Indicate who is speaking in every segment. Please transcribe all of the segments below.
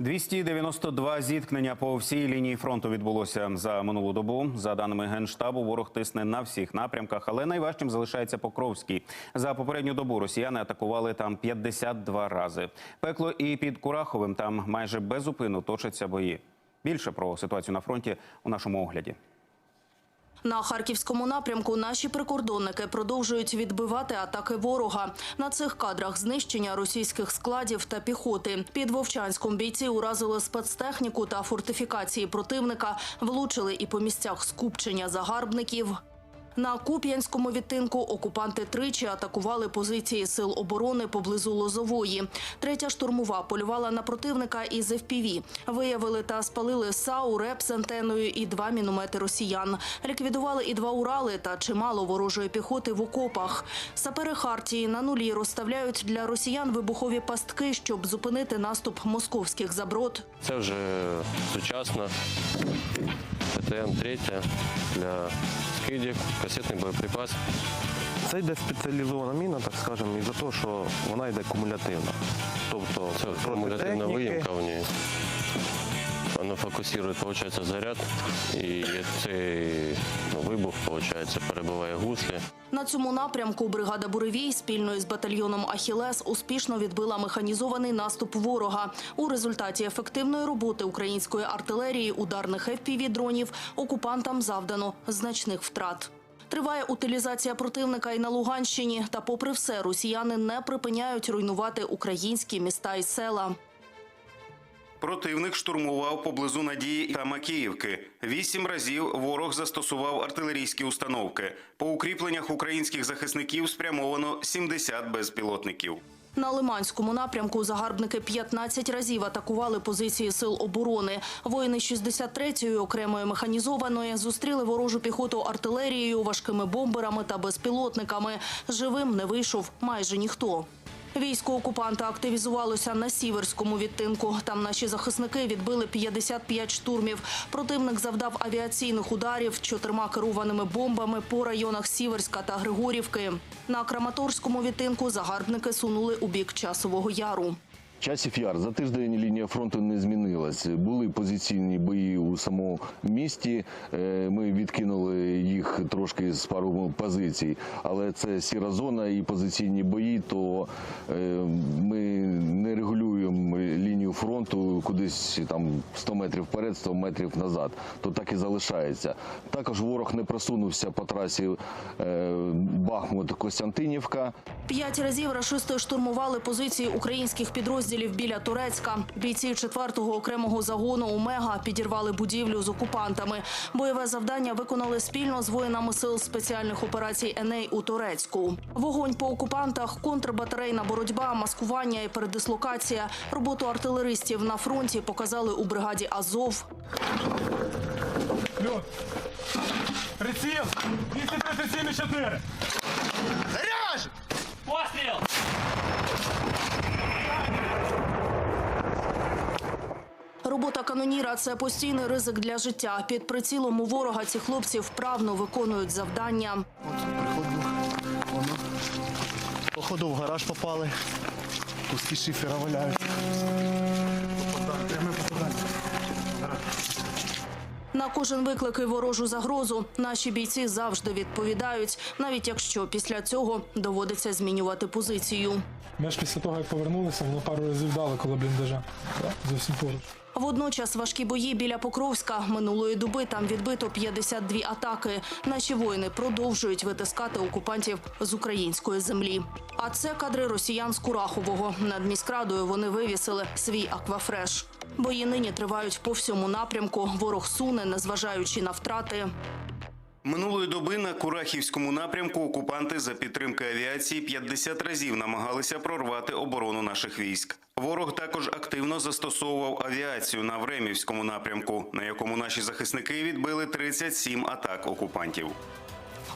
Speaker 1: 292 зіткнення по всій лінії фронту відбулося за минулу добу. За даними генштабу, ворог тисне на всіх напрямках, але найважчим залишається Покровський. За попередню добу росіяни атакували там 52 рази. Пекло і під Кураховим там майже без зупину точаться бої. Більше про ситуацію на фронті у нашому огляді.
Speaker 2: На харківському напрямку наші прикордонники продовжують відбивати атаки ворога. На цих кадрах знищення російських складів та піхоти. Під Вовчанськом бійці уразили спецтехніку та фортифікації противника, влучили і по місцях скупчення загарбників. На Куп'янському відтинку окупанти тричі атакували позиції сил оборони поблизу Лозової. Третя штурмова полювала на противника із ФПВ. Виявили та спалили САУ, РЕП з антеною і два міномети росіян. Ліквідували і два Урали та чимало ворожої піхоти в окопах. Сапери Хартії на нулі розставляють для росіян вибухові пастки, щоб зупинити наступ московських заброд.
Speaker 3: Це вже сучасно. ПТМ-3 для скидів, касетний боєприпас.
Speaker 4: Це йде спеціалізована міна, так скажемо, і за те, що вона йде кумулятивна. Тобто
Speaker 3: Це кумулятивна виїмка в ній. Воно фокусує, виходить, заряд, і цей ну, вибух, виходить, перебиває гуслі.
Speaker 2: На цьому напрямку бригада Буревій спільно із батальйоном Ахілес успішно відбила механізований наступ ворога. У результаті ефективної роботи української артилерії ударних fpv дронів окупантам завдано значних втрат. Триває утилізація противника і на Луганщині. Та, попри все, росіяни не припиняють руйнувати українські міста і села.
Speaker 1: Противник штурмував поблизу Надії та Макіївки. Вісім разів ворог застосував артилерійські установки. По укріпленнях українських захисників спрямовано 70 безпілотників.
Speaker 2: На Лиманському напрямку загарбники 15 разів атакували позиції сил оборони. Воїни 63-ї окремої механізованої зустріли ворожу піхоту артилерією, важкими бомберами та безпілотниками. Живим не вийшов майже ніхто. Військо окупанта активізувалося на сіверському відтинку. Там наші захисники відбили 55 штурмів. Противник завдав авіаційних ударів чотирма керованими бомбами по районах Сіверська та Григорівки. На Краматорському відтинку загарбники сунули у бік часового яру.
Speaker 5: Часів яр за тиждень лінія фронту не змінилась. Були позиційні бої у самому місті. Е, Ми відкинули їх трошки з пару позицій, але це сіра зона і позиційні бої. То е, ми не регулюємо лінію фронту кудись там 100 метрів вперед, 100 метрів назад. То так і залишається. Також ворог не просунувся по трасі е, Бахмут-Костянтинівка.
Speaker 2: П'ять разів рашисти штурмували позиції українських підрозділів біля Турецька. Бійці 4-го окремого загону Омега підірвали будівлю з окупантами. Бойове завдання виконали спільно з воїнами сил спеціальних операцій Еней у Турецьку. Вогонь по окупантах, контрбатарейна боротьба, маскування і передислокація. Роботу артилеристів на фронті показали у бригаді Азов.
Speaker 6: Лед. Приціл 237,4. Заряж! Постріл!
Speaker 2: Робота каноніра це постійний ризик для життя. Під прицілом у ворога ці хлопці вправно виконують завдання.
Speaker 7: Приходу, воно. Походу в гараж попали. Куски шифера валяють.
Speaker 2: На кожен виклик і ворожу загрозу наші бійці завжди відповідають, навіть якщо після цього доводиться змінювати позицію.
Speaker 6: Ми ж після того, як повернулися, воно пару разів дали коло бліндажа. Зовсім поруч.
Speaker 2: Водночас важкі бої біля Покровська минулої доби там відбито 52 атаки. Наші воїни продовжують витискати окупантів з української землі. А це кадри росіян з Курахового. Над міськрадою вони вивісили свій аквафреш. Бої нині тривають по всьому напрямку. Ворог суне, незважаючи на втрати.
Speaker 1: Минулої доби на Курахівському напрямку окупанти за підтримки авіації 50 разів намагалися прорвати оборону наших військ. Ворог також активно застосовував авіацію на Времівському напрямку, на якому наші захисники відбили 37 атак окупантів.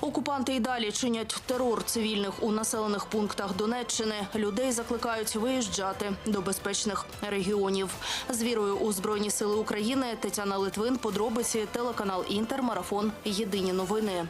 Speaker 2: Окупанти й далі чинять терор цивільних у населених пунктах Донеччини. Людей закликають виїжджати до безпечних регіонів. З вірою у Збройні Сили України Тетяна Литвин, подробиці, телеканал Інтер, марафон. Єдині новини.